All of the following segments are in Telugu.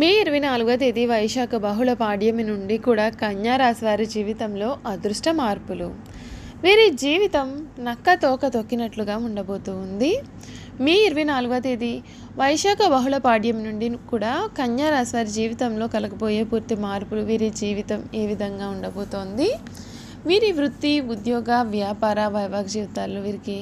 మే ఇరవై నాలుగో తేదీ వైశాఖ బహుళ పాడ్యమి నుండి కూడా కన్యా రాశి వారి జీవితంలో అదృష్ట మార్పులు. వీరి జీవితం నక్క తోక తొక్కినట్లుగా ఉండబోతూ ఉంది. మే ఇరవై నాలుగో తేదీ వైశాఖ బహుళ పాడ్యం నుండి కూడా కన్యారాశి వారి జీవితంలో కలగబోయే పూర్తి మార్పులు వీరి జీవితం ఏ విధంగా ఉండబోతోంది? వీరి వృత్తి ఉద్యోగ వ్యాపార వైవాహిక జీవితాల్లో వీరికి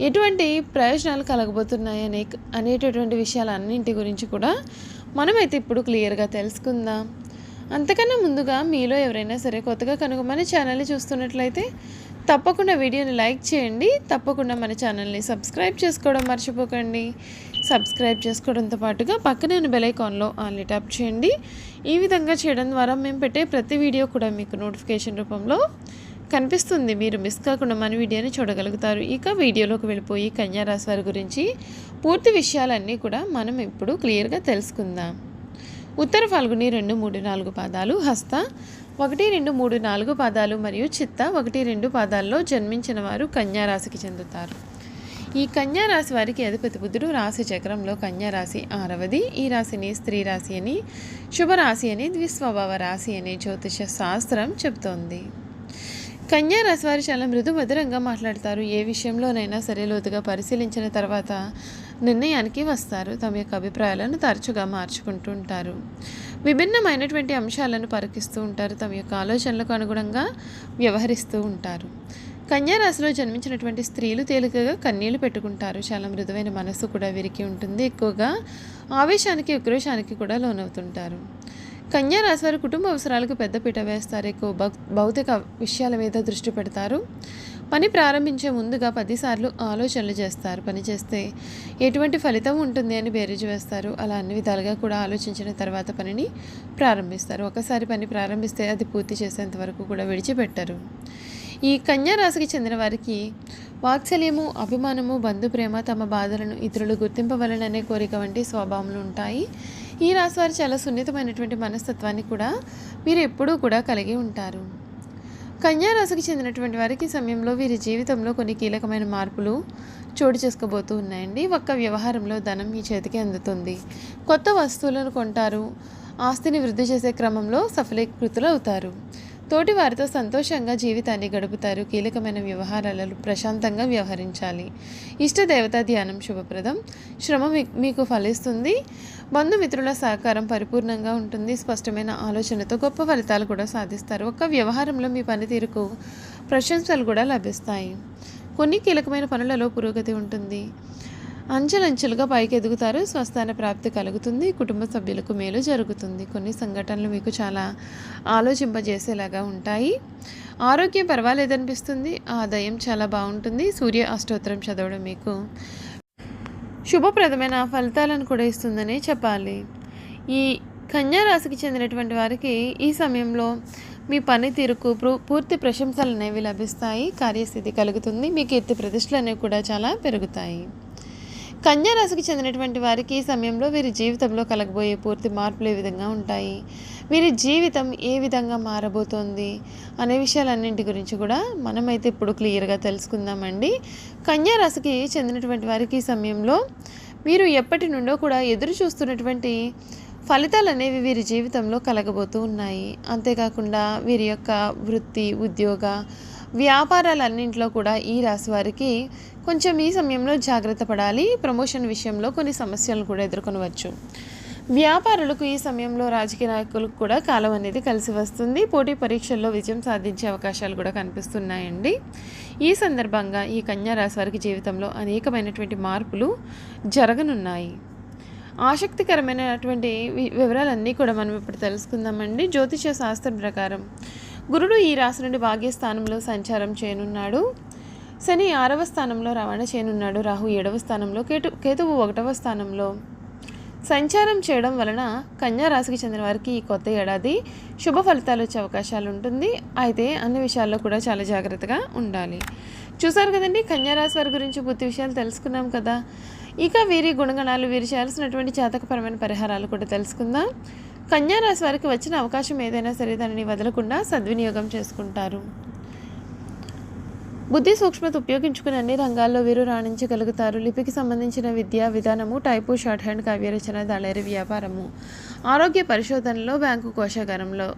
ఎటువంటి ప్రయోజనాలు కలగబోతున్నాయి అనే అనేటటువంటి విషయాలన్నింటి గురించి కూడా మనమైతే ఇప్పుడు క్లియర్గా తెలుసుకుందాం. అంతకన్నా ముందుగా మీలో ఎవరైనా సరే కొత్తగా కనుక మన ఛానల్ని చూస్తున్నట్లయితే తప్పకుండా వీడియోని లైక్ చేయండి. తప్పకుండా మన ఛానల్ని సబ్స్క్రైబ్ చేసుకోవడం మర్చిపోకండి. సబ్స్క్రైబ్ చేసుకోవడంతో పాటుగా పక్కనే ఉన్న బెల్ ఆన్లీ ట్యాప్ చేయండి. ఈ విధంగా చేయడం ద్వారా మేము పెట్టే ప్రతి వీడియో కూడా మీకు నోటిఫికేషన్ రూపంలో కనిపిస్తుంది. మీరు మిస్ కాకుండా మన వీడియోని చూడగలుగుతారు. ఇక వీడియోలోకి వెళ్ళిపోయి కన్యారాశి వారి గురించి పూర్తి విషయాలన్నీ కూడా మనం ఇప్పుడు క్లియర్గా తెలుసుకుందాం. ఉత్తర ఫాల్గుని రెండు మూడు నాలుగు పాదాలు హస్త ఒకటి రెండు మూడు నాలుగు పాదాలు మరియు చిత్త ఒకటి రెండు పాదాల్లో జన్మించిన వారు కన్యారాశికి చెందుతారు. ఈ కన్యారాశి వారికి అధిపతి బుద్ధుడు రాశి చక్రంలో కన్యా రాశి ఆరవది ఈ రాశిని స్త్రీ రాశి అని శుభరాశి అని ద్విస్వభావ రాశి అని జ్యోతిష శాస్త్రం చెబుతోంది కన్యారాశి వారు చాలా మృదు మధురంగా మాట్లాడతారు. ఏ విషయంలోనైనా సరే లోతుగా పరిశీలించిన తర్వాత నిర్ణయానికి వస్తారు. తమ యొక్క అభిప్రాయాలను తరచుగా మార్చుకుంటూ ఉంటారు. విభిన్నమైనటువంటి అంశాలను పరికిస్తూ ఉంటారు. తమ యొక్క ఆలోచనలకు అనుగుణంగా వ్యవహరిస్తూ ఉంటారు. కన్యారాశిలో జన్మించినటువంటి స్త్రీలు తేలికగా కన్నీళ్ళు పెట్టుకుంటారు. చాలా మృదువైన మనస్సు కూడా వీరికి ఉంటుంది. ఎక్కువగా ఆవేశానికి ఉక్రోషానికి కూడా లోనవుతుంటారు. కన్యా రాశి వారి కుటుంబ అవసరాలకు పెద్దపీట వేస్తారు. ఎక్కువ భౌ- భౌతిక విషయాల మీద దృష్టి పెడతారు. పని ప్రారంభించే ముందుగా పదిసార్లు ఆలోచనలు చేస్తారు. పని చేస్తే ఎటువంటి ఫలితం ఉంటుంది అని బేరీజు వేస్తారు. అలా అన్ని విధాలుగా కూడా ఆలోచించిన తర్వాత పనిని ప్రారంభిస్తారు. ఒకసారి పని ప్రారంభిస్తే అది పూర్తి చేసేంత వరకు కూడా విడిచిపెట్టరు. ఈ కన్యారాశికి చెందిన వారికి వాత్సల్యము అభిమానము బంధు ప్రేమ తమ బాధలను ఇతరులు గుర్తింపవలననే కోరిక వంటి స్వభావములు ఉంటాయి. ఈ రాశి వారు చాలా సున్నితమైనటువంటి మనస్తత్వాన్ని కూడా మీరు ఎప్పుడూ కూడా కలిగి ఉంటారు. కన్యారాశికి చెందినటువంటి వారికి సమయంలో వీరి జీవితంలో కొన్ని కీలకమైన మార్పులు చోటు చేసుకోబోతూ ఉన్నాయండి. ఒక్క వ్యవహారంలో ధనం మీ చేతికి అందుతుంది. కొత్త వస్తువులను కొంటారు. ఆస్తిని వృద్ధి చేసే క్రమంలో సఫలీకృతులు అవుతారు. తోటి వారితో సంతోషంగా జీవితాన్ని గడుపుతారు. కీలకమైన వ్యవహారాలలో ప్రశాంతంగా వ్యవహరించాలి. ఇష్టదేవత ధ్యానం శుభప్రదం. శ్రమ మీ- మీకు ఫలిస్తుంది. బంధుమిత్రుల సహకారం పరిపూర్ణంగా ఉంటుంది. స్పష్టమైన ఆలోచనతో గొప్ప ఫలితాలు కూడా సాధిస్తారు. ఒక్క వ్యవహారంలో మీ పనితీరుకు ప్రశంసలు కూడా లభిస్తాయి. కొన్ని కీలకమైన పనులలో పురోగతి ఉంటుంది. అంచెలంచెలుగా పైకి ఎదుగుతారు స్వస్థాన ప్రాప్తి కలుగుతుంది. కుటుంబ సభ్యులకు మేలు జరుగుతుంది. కొన్ని సంఘటనలు మీకు చాలా ఆలోచింపజేసేలాగా ఉంటాయి. ఆరోగ్యం పర్వాలేదనిపిస్తుంది. ఆదాయం చాలా బాగుంటుంది. సూర్య అష్టోత్తరం చదవడం మీకు శుభప్రదమైన ఫలితాలను కూడా ఇస్తుందని చెప్పాలి. ఈ కన్యా రాశికి చెందినటువంటి వారికి ఈ సమయంలో మీ పనితీరుకు పూర్తి ప్రశంసలు అనేవి లభిస్తాయి. కార్యస్థితి కలుగుతుంది. మీ కీర్తి ప్రతిష్టలు అనేవి కూడా చాలా పెరుగుతాయి. కన్యా రాశికి చెందినటువంటి వారికి ఈ సమయంలో వీరి జీవితంలో కలగబోయే పూర్తి మార్పులు ఏ విధంగా ఉంటాయి? వీరి జీవితం ఏ విధంగా మారబోతోంది? అనే విషయాలన్నింటి గురించి కూడా మనమైతే ఇప్పుడు క్లియర్గా తెలుసుకుందామండి. కన్యా రాశికి చెందినటువంటి వారికి ఈ సమయంలో మీరు ఎప్పటి నుండో కూడా ఎదురు చూస్తున్నటువంటి ఫలితాలు అనేవి వీరి జీవితంలో కలగబోతూ ఉన్నాయి. అంతేకాకుండా వీరి యొక్క వృత్తి ఉద్యోగ వ్యాపారాలన్నింటిలో కూడా ఈ రాశి వారికి కొంచెం ఈ సమయంలో జాగ్రత్త పడాలి. ప్రమోషన్ విషయంలో కొన్ని సమస్యలను కూడా ఎదుర్కొనవచ్చు. వ్యాపారులకు ఈ సమయంలో రాజకీయ నాయకులకు కూడా కాలం అనేది కలిసి వస్తుంది. పోటీ పరీక్షల్లో విజయం సాధించే అవకాశాలు కూడా కనిపిస్తున్నాయండి. ఈ సందర్భంగా ఈ కన్యా రాశి వారికి జీవితంలో అనేకమైనటువంటి మార్పులు జరగనున్నాయి. ఆసక్తికరమైనటువంటి వి- వివరాలన్నీ కూడా మనం ఇప్పుడు తెలుసుకుందామండి. జ్యోతిష శాస్త్రం ప్రకారం గురుడు ఈ రాశి నుండి భాగ్యస్థానంలో సంచారం చేయనున్నాడు. శని ఆరవ స్థానంలో రవాణా చేయనున్నాడు. రాహు ఏడవ స్థానంలో కేటు కేతువు ఒకటవ స్థానంలో. సంచారం చేయడం వలన కన్యా రాశికి చెందిన వారికి ఈ కొత్త ఏడాది శుభ ఫలితాలు వచ్చే అవకాశాలు ఉంటుంది. అయితే అన్ని విషయాల్లో కూడా చాలా జాగ్రత్తగా ఉండాలి. చూసారు కదండి కన్యా రాశి వారి గురించి పూర్తి విషయాలు తెలుసుకున్నాం కదా. ఇక వీరి గుణగణాలు వీరు చేయాల్సినటువంటి జాతకపరమైన పరిహారాలు కూడా తెలుసుకుందాం. కన్యా రాశి వారికి వచ్చిన అవకాశం ఏదైనా సరే దానిని వదలకుండా సద్వినియోగం చేసుకుంటారు. బుద్ధి సూక్ష్మత ఉపయోగించుకుని అన్ని రంగాల్లో వీరు రాణించగలుగుతారు. లిపికి సంబంధించిన విద్యా విధానము టైపు షార్ట్ హ్యాండ్ కావ్యరచన దళేరి వ్యాపారము ఆరోగ్య పరిశోధనలో బ్యాంకు కోశాగారంలో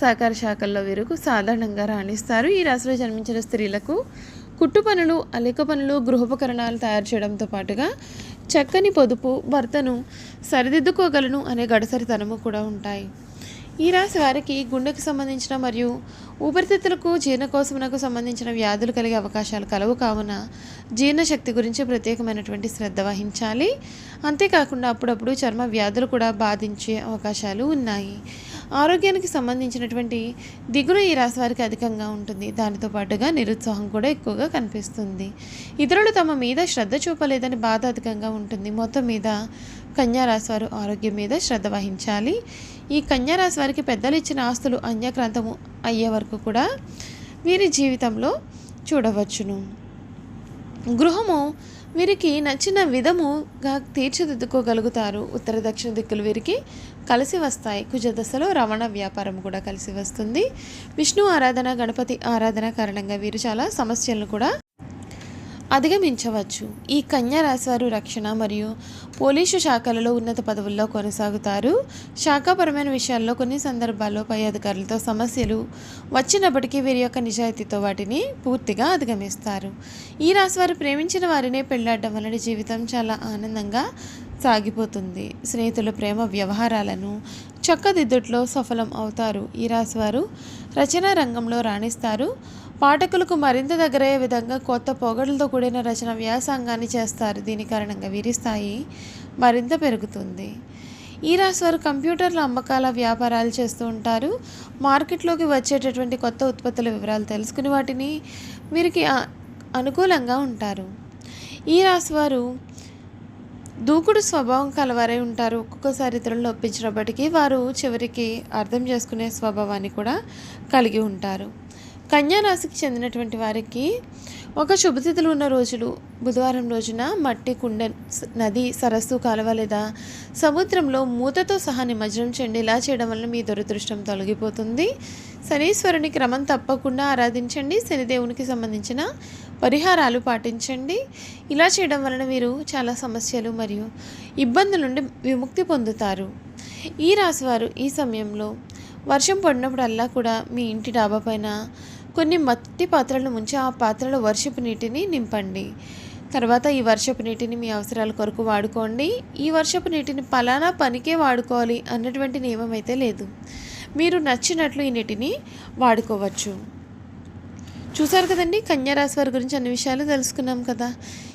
సహకార శాఖల్లో వీరుకు సాధారణంగా రాణిస్తారు. ఈ రాశిలో జన్మించిన స్త్రీలకు కుట్టు పనులు అలిక పనులు గృహోపకరణాలు తయారు చేయడంతో పాటుగా చక్కని పొదుపు భర్తను సరిదిద్దుకోగలను అనే గడసరితనము కూడా ఉంటాయి. ఈ రాశి వారికి గుండెకు సంబంధించిన మరియు ఊపిరితిత్తులకు జీర్ణకోశమునకు సంబంధించిన వ్యాధులు కలిగే అవకాశాలు కలవు కావున జీర్ణశక్తి గురించి ప్రత్యేకమైనటువంటి శ్రద్ధ వహించాలి. అంతేకాకుండా అప్పుడప్పుడు చర్మ వ్యాధులు కూడా బాధించే అవకాశాలు ఉన్నాయి. ఆరోగ్యానికి సంబంధించినటువంటి దిగులు ఈ రాశి వారికి అధికంగా ఉంటుంది. దానితో పాటుగా నిరుత్సాహం కూడా ఎక్కువగా కనిపిస్తుంది. ఇతరులు తమ మీద శ్రద్ధ చూపలేదని బాధ అధికంగా ఉంటుంది. మొత్తం మీద కన్యా రాశి వారు ఆరోగ్యం మీద శ్రద్ధ వహించాలి. ఈ కన్యా రాశి వారికి పెద్దలు ఇచ్చిన ఆస్తులు అన్యక్రాంతము అయ్యే వరకు కూడా వీరి జీవితంలో చూడవచ్చును. గృహము వీరికి నచ్చిన విధముగా తీర్చిదిద్దుకోగలుగుతారు. ఉత్తర దక్షిణ దిక్కులు వీరికి కలిసి వస్తాయి. కుజదశలో రవాణా వ్యాపారం కూడా కలిసి వస్తుంది. విష్ణు ఆరాధన గణపతి ఆరాధన కారణంగా వీరు చాలా సమస్యలను కూడా అధిగమించవచ్చు. ఈ కన్యా రాశివారు రక్షణ మరియు పోలీసు శాఖలలో ఉన్నత పదవుల్లో కొనసాగుతారు. శాఖాపరమైన విషయాల్లో కొన్ని సందర్భాల్లో పై అధికారులతో సమస్యలు వచ్చినప్పటికీ వీరి యొక్క నిజాయితీతో వాటిని పూర్తిగా అధిగమిస్తారు. ఈ రాశివారు ప్రేమించిన వారినే పెళ్ళాడడం వలన జీవితం చాలా ఆనందంగా సాగిపోతుంది. స్నేహితుల ప్రేమ వ్యవహారాలను చక్కదిద్దుట్లో సఫలం అవుతారు. ఈ రాశివారు రచనా రంగంలో రాణిస్తారు. పాఠకులకు మరింత దగ్గరయ్యే విధంగా కొత్త పొగడులతో కూడిన రచన వ్యాసంగాన్ని చేస్తారు. దీని కారణంగా వీరి స్థాయి మరింత పెరుగుతుంది. ఈ రాశి వారు కంప్యూటర్ల అమ్మకాల వ్యాపారాలు చేస్తూ ఉంటారు. మార్కెట్లోకి వచ్చేటటువంటి కొత్త ఉత్పత్తుల వివరాలు తెలుసుకుని వాటిని వీరికి అనుకూలంగా ఉంటారు. ఈ రాశి వారు దూకుడు స్వభావం కలవారై ఉంటారు. ఒక్కొక్కసారి ఇతరులను ఒప్పించినప్పటికీ వారు చివరికి అర్థం చేసుకునే స్వభావాన్ని కూడా కలిగి ఉంటారు. కన్యారాశికి చెందినటువంటి వారికి ఒక శుభతిథులు ఉన్న రోజులు బుధవారం రోజున మట్టి కుండ నది సరస్సు కాలువ లేదా సముద్రంలో మూతతో సహా నిమజ్జనం చేయండి. ఇలా చేయడం వల్ల మీ దురదృష్టం తొలగిపోతుంది. శనీశ్వరుని క్రమం తప్పకుండా ఆరాధించండి. శనిదేవునికి సంబంధించిన పరిహారాలు పాటించండి. ఇలా చేయడం వలన మీరు చాలా సమస్యలు మరియు ఇబ్బందుల నుండి విముక్తి పొందుతారు. ఈ రాశివారు ఈ సమయంలో వర్షం పడినప్పుడల్లా కూడా మీ ఇంటి డాబా పైన కొన్ని మట్టి పాత్రలను ముంచి ఆ పాత్రలో వర్షపు నీటిని నింపండి. తర్వాత ఈ వర్షపు నీటిని మీ అవసరాల కొరకు వాడుకోండి. ఈ వర్షపు నీటిని పలానా పనికే వాడుకోవాలి అన్నటువంటి నియమం అయితే లేదు. మీరు నచ్చినట్లు ఈ నీటిని వాడుకోవచ్చు. చూసారు కదండి? కన్యారాశి వారి గురించి అన్ని విషయాలు తెలుసుకున్నాం కదా.